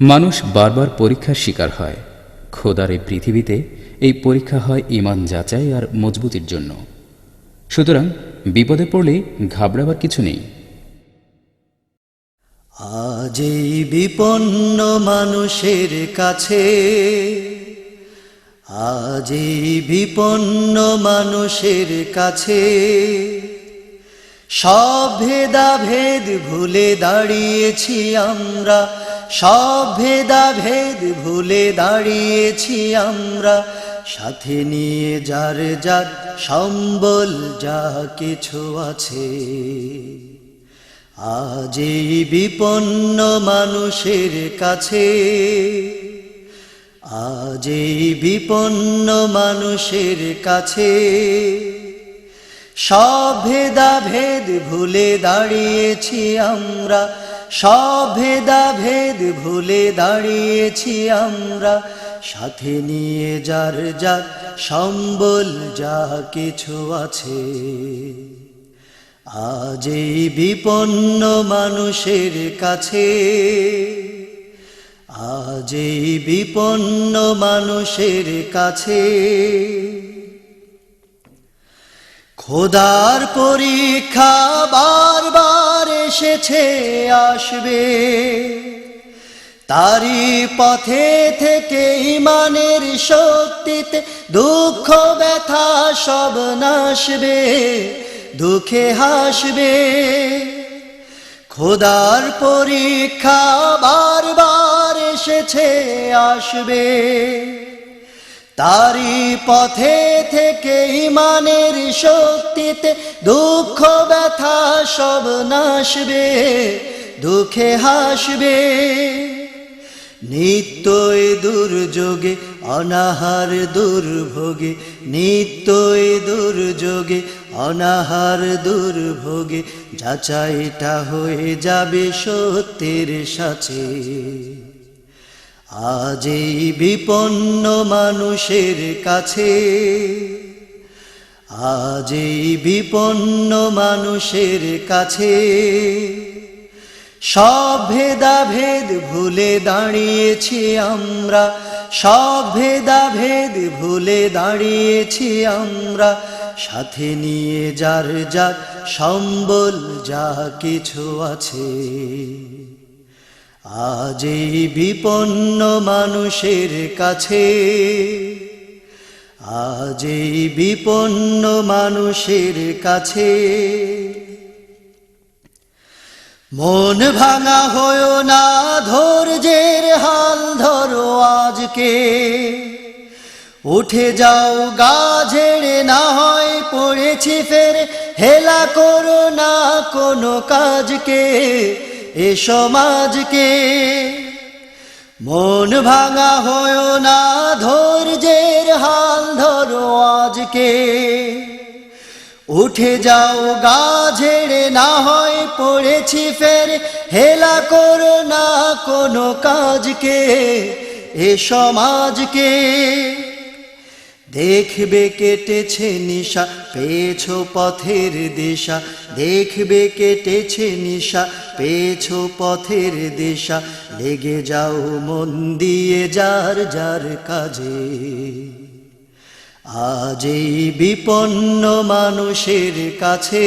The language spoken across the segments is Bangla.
মানুষ বারবার পরীক্ষার শিকার হয়। খোদার এই পৃথিবীতে এই পরীক্ষা হয় ইমান যাচাই আর মজবুতির জন্য। সুতরাং বিপদে পড়লে ঘাবড়াবার কিছু নেই। আজ এই বিপন্ন মানুষের কাছে, আজ এই বিপন্ন মানুষের কাছে, সব ভেদাভেদ ভুলে দাঁড়িয়েছি আমরা। সব ভেদাভেদ ভুলে দাঁড়িয়েছি আমরা। সাথে নিয়ে যার যার সম্বল যা কিছু আছে। আজ এই বিপন্ন মানুষের কাছে, আজ এই বিপন্ন মানুষের কাছে সব ভেদাভেদ ভুলে দাঁড়িয়েছি আমরা। সব ভেদাভেদ ভুলে দাঁড়িয়েছি আমরা। সাথে নিয়ে যার যার সম্বল যা কিছু আছে। আজ এই বিপন্ন মানুষের কাছে, আজ এই বিপন্ন মানুষের কাছে খোদার পরীক্ষা বারবার এসেছে, আসবে। তারি পথে থেকে ইমানের শক্তিতে দুঃখ, ব্যথা সব নাশবে, দুঃখে হাসবে। খোদার পরীক্ষা বারবার এসেছে, আসবে। তারি পথে থেকে ইমানের শক্তিতে দুঃখ, ব্যথা সব নাশবে, দুঃখে হাসবে। নিত্যই দুর্যোগে, অনাহার দুর্ভোগে, নিত্যই দুর্যোগে, অনাহার দুর্ভোগে, যাচাইটা হয়ে যাবে সত্যের সাথে। আজ এই বিপন্ন মানুষের কাছে, আজ এই বিপন্ন মানুষের কাছে, সব ভেদাভেদ ভুলে দাঁড়িয়েছি আমরা, সব ভেদাভেদ ভুলে দাঁড়িয়েছি আমরা, সাথে নিয়ে যার যার সম্বল যা কিছু আছে। আজ বিপন্ন মানুষের কাছে, আজ বিপন্ন মানুষের কাছে, মন ভাঙা হয়েও না ধৈর্যের হাল ধরো আজকে। উঠে যাও গা ঝেড়ে, না হয় পড়েছি ফের, হেলা করো না কোনো কাজকে। এ সমাজকে মন ভাঙা হয়েও না, ধৈর্যের হাল ধরো আজকে। উঠে যাও গা ঝেড়ে, না হয় পড়েছি ফের, হেলা করো না কোনো কাজকে। এ সমাজকে দেখবে কেটেছে নিশা, পেয়েছ পথের দিশা। দেখবে কেটেছে নিশা, পেয়েছ পথের দিশা। লেগে যাও মন দিয়ে যার যার কাজে। আজ এই বিপন্ন মানুষের কাছে,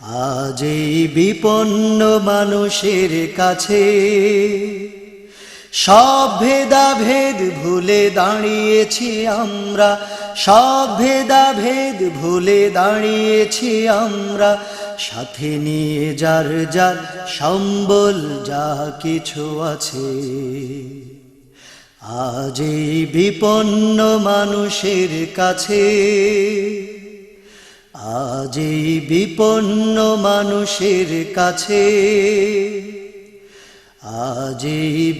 আজ এই বিপন্ন মানুষের কাছে সব ভেদাভেদ ভুলে দাঁড়িয়েছি আমরা। সব ভেদাভেদ ভুলে দাঁড়িয়েছি আমরা। সাথে নিয়ে যার যার সম্বল যা কিছু আছে। আজ এই বিপন্ন মানুষের কাছে, আজ এই বিপন্ন মানুষের কাছে আজ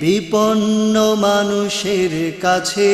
বিপন্ন মানুষের কাছে